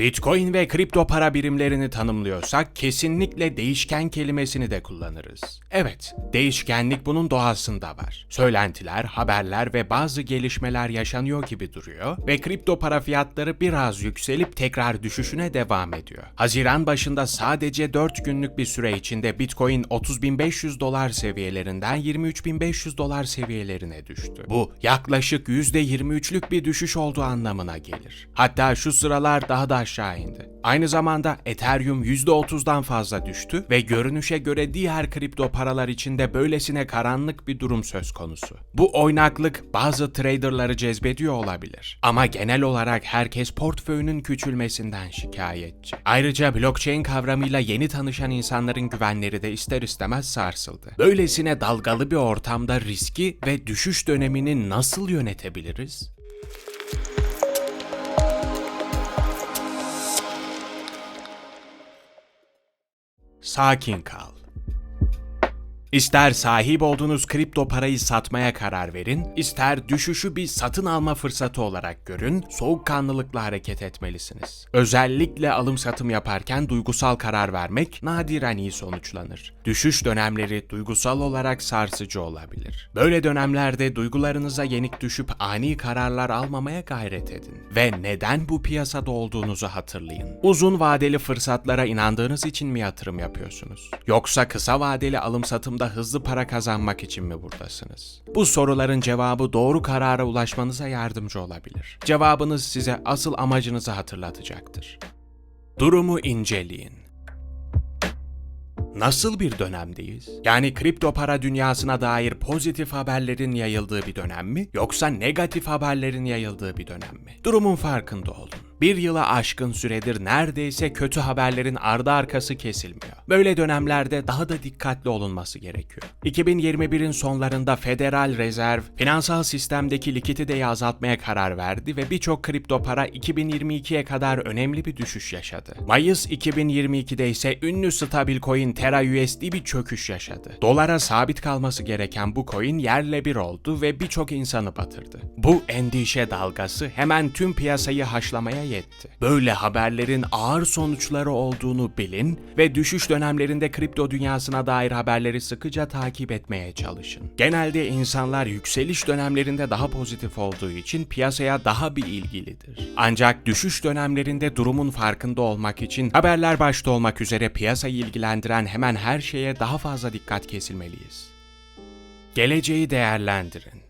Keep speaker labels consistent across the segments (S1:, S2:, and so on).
S1: Bitcoin ve kripto para birimlerini tanımlıyorsak kesinlikle değişken kelimesini de kullanırız. Evet, değişkenlik bunun doğasında var. Söylentiler, haberler ve bazı gelişmeler yaşanıyor gibi duruyor ve kripto para fiyatları biraz yükselip tekrar düşüşüne devam ediyor. Haziran başında sadece 4 günlük bir süre içinde Bitcoin 30.500 dolar seviyelerinden 23.500 dolar seviyelerine düştü. Bu yaklaşık %23'lük bir düşüş olduğu anlamına gelir. Hatta şu sıralar daha da aşağı indi. Aynı zamanda Ethereum %30'dan fazla düştü ve görünüşe göre diğer kripto paralar içinde böylesine karanlık bir durum söz konusu. Bu oynaklık bazı traderları cezbediyor olabilir. Ama genel olarak herkes portföyünün küçülmesinden şikayetçi. Ayrıca blockchain kavramıyla yeni tanışan insanların güvenleri de ister istemez sarsıldı. Böylesine dalgalı bir ortamda riski ve düşüş dönemini nasıl yönetebiliriz? Sakin kal. İster sahip olduğunuz kripto parayı satmaya karar verin, ister düşüşü bir satın alma fırsatı olarak görün, soğukkanlılıkla hareket etmelisiniz. Özellikle alım satım yaparken duygusal karar vermek nadiren iyi sonuçlanır. Düşüş dönemleri duygusal olarak sarsıcı olabilir. Böyle dönemlerde duygularınıza yenik düşüp ani kararlar almamaya gayret edin. Ve neden bu piyasada olduğunuzu hatırlayın. Uzun vadeli fırsatlara inandığınız için mi yatırım yapıyorsunuz? Yoksa kısa vadeli alım satımda hızlı para kazanmak için mi buradasınız? Bu soruların cevabı doğru karara ulaşmanıza yardımcı olabilir. Cevabınız size asıl amacınızı hatırlatacaktır. Durumu inceleyin. Nasıl bir dönemdeyiz? Yani kripto para dünyasına dair pozitif haberlerin yayıldığı bir dönem mi yoksa negatif haberlerin yayıldığı bir dönem mi? Durumun farkında olun. Bir yıla aşkın süredir neredeyse kötü haberlerin ardı arkası kesilmiyor. Böyle dönemlerde daha da dikkatli olunması gerekiyor. 2021'in sonlarında Federal Rezerv finansal sistemdeki likiditeyi azaltmaya karar verdi ve birçok kripto para 2022'ye kadar önemli bir düşüş yaşadı. Mayıs 2022'de ise ünlü stabil coin Terra USD bir çöküş yaşadı. Dolara sabit kalması gereken bu coin yerle bir oldu ve birçok insanı batırdı. Bu endişe dalgası hemen tüm piyasayı haşlamaya yetti. Böyle haberlerin ağır sonuçları olduğunu bilin ve düşüş dönemlerinde kripto dünyasına dair haberleri sıkıca takip etmeye çalışın. Genelde insanlar yükseliş dönemlerinde daha pozitif olduğu için piyasaya daha bir ilgilidir. Ancak düşüş dönemlerinde durumun farkında olmak için haberler başta olmak üzere piyasayı ilgilendiren hemen her şeye daha fazla dikkat kesilmeliyiz. Geleceği değerlendirin.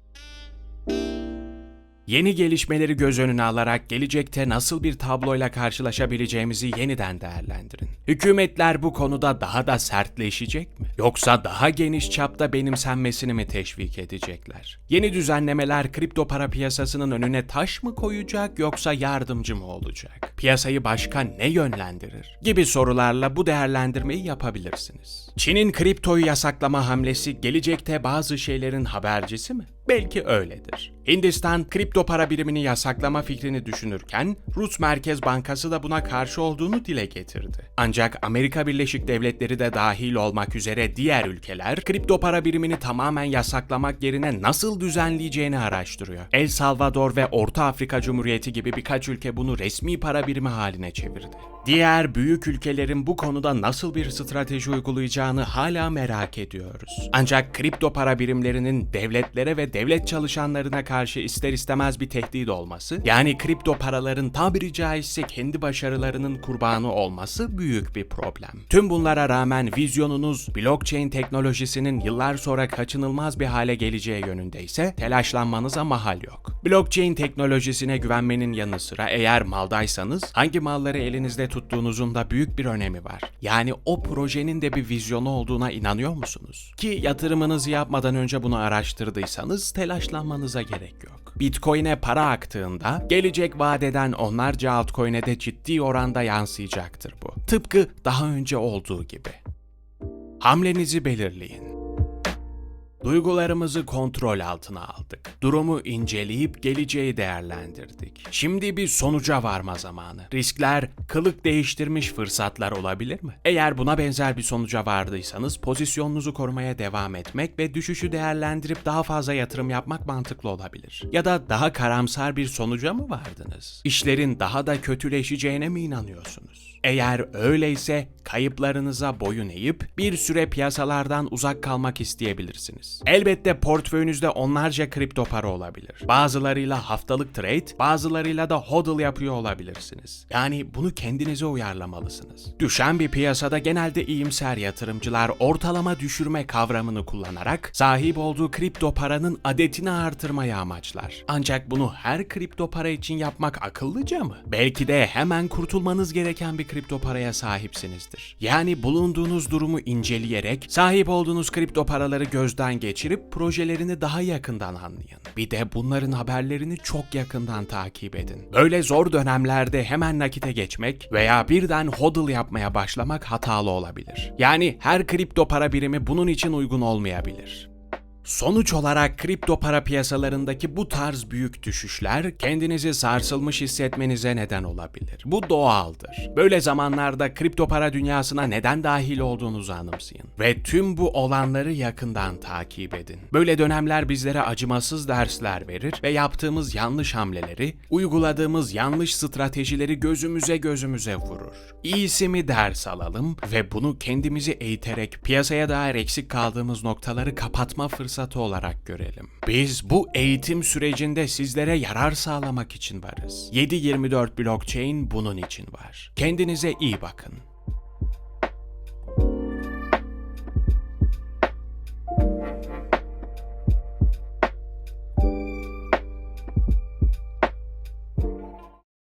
S1: Yeni gelişmeleri göz önüne alarak gelecekte nasıl bir tabloyla karşılaşabileceğimizi yeniden değerlendirin. Hükümetler bu konuda daha da sertleşecek mi? Yoksa daha geniş çapta benimsenmesini mi teşvik edecekler? Yeni düzenlemeler kripto para piyasasının önüne taş mı koyacak yoksa yardımcı mı olacak? Piyasayı başka ne yönlendirir? Gibi sorularla bu değerlendirmeyi yapabilirsiniz. Çin'in kriptoyu yasaklama hamlesi gelecekte bazı şeylerin habercisi mi? Belki öyledir. Hindistan kripto para birimini yasaklama fikrini düşünürken Rus Merkez Bankası da buna karşı olduğunu dile getirdi. Ancak Amerika Birleşik Devletleri de dahil olmak üzere diğer ülkeler kripto para birimini tamamen yasaklamak yerine nasıl düzenleyeceğini araştırıyor. El Salvador ve Orta Afrika Cumhuriyeti gibi birkaç ülke bunu resmi para birimi haline çevirdi. Diğer büyük ülkelerin bu konuda nasıl bir strateji uygulayacağını hala merak ediyoruz. Ancak kripto para birimlerinin devletlere ve devlet çalışanlarına karşı ister istemez bir tehdit olması, yani kripto paraların tabiri caizse kendi başarılarının kurbanı olması büyük bir problem. Tüm bunlara rağmen vizyonunuz blockchain teknolojisinin yıllar sonra kaçınılmaz bir hale geleceği yönünde ise telaşlanmanıza mahal yok. Blockchain teknolojisine güvenmenin yanı sıra eğer maldaysanız hangi malları elinizde tuttuğunuzun da büyük bir önemi var. Yani o projenin de bir vizyonu olduğuna inanıyor musunuz? Ki yatırımınızı yapmadan önce bunu araştırdıysanız telaşlanmanıza gerek yok. Bitcoin'e para aktığında gelecek vadeden onlarca altcoin'e de ciddi oranda yansıyacaktır bu. Tıpkı daha önce olduğu gibi. Hamlenizi belirleyin. Duygularımızı kontrol altına aldık. Durumu inceleyip geleceği değerlendirdik. Şimdi bir sonuca varma zamanı. Riskler kılık değiştirmiş fırsatlar olabilir mi? Eğer buna benzer bir sonuca vardıysanız pozisyonunuzu korumaya devam etmek ve düşüşü değerlendirip daha fazla yatırım yapmak mantıklı olabilir. Ya da daha karamsar bir sonuca mı vardınız? İşlerin daha da kötüleşeceğine mi inanıyorsunuz? Eğer öyleyse kayıplarınıza boyun eğip bir süre piyasalardan uzak kalmak isteyebilirsiniz. Elbette portföyünüzde onlarca kripto para olabilir. Bazılarıyla haftalık trade, bazılarıyla da hodl yapıyor olabilirsiniz. Yani bunu kendinize uyarlamalısınız. Düşen bir piyasada genelde iyimser yatırımcılar ortalama düşürme kavramını kullanarak sahip olduğu kripto paranın adetini artırmayı amaçlar. Ancak bunu her kripto para için yapmak akıllıca mı? Belki de hemen kurtulmanız gereken bir kripto paraya sahipsinizdir. Yani bulunduğunuz durumu inceleyerek sahip olduğunuz kripto paraları gözden geçirip projelerini daha yakından anlayın. Bir de bunların haberlerini çok yakından takip edin. Böyle zor dönemlerde hemen nakite geçmek veya birden hodl yapmaya başlamak hatalı olabilir. Yani her kripto para birimi bunun için uygun olmayabilir. Sonuç olarak kripto para piyasalarındaki bu tarz büyük düşüşler kendinizi sarsılmış hissetmenize neden olabilir. Bu doğaldır. Böyle zamanlarda kripto para dünyasına neden dahil olduğunuzu anımsayın ve tüm bu olanları yakından takip edin. Böyle dönemler bizlere acımasız dersler verir ve yaptığımız yanlış hamleleri, uyguladığımız yanlış stratejileri gözümüze gözümüze vurur. İyisi mi ders alalım ve bunu kendimizi eğiterek piyasaya dair eksik kaldığımız noktaları kapatma fırsatı olarak görelim. Biz bu eğitim sürecinde sizlere yarar sağlamak için varız. 724 Blockchain bunun için var. Kendinize iyi bakın.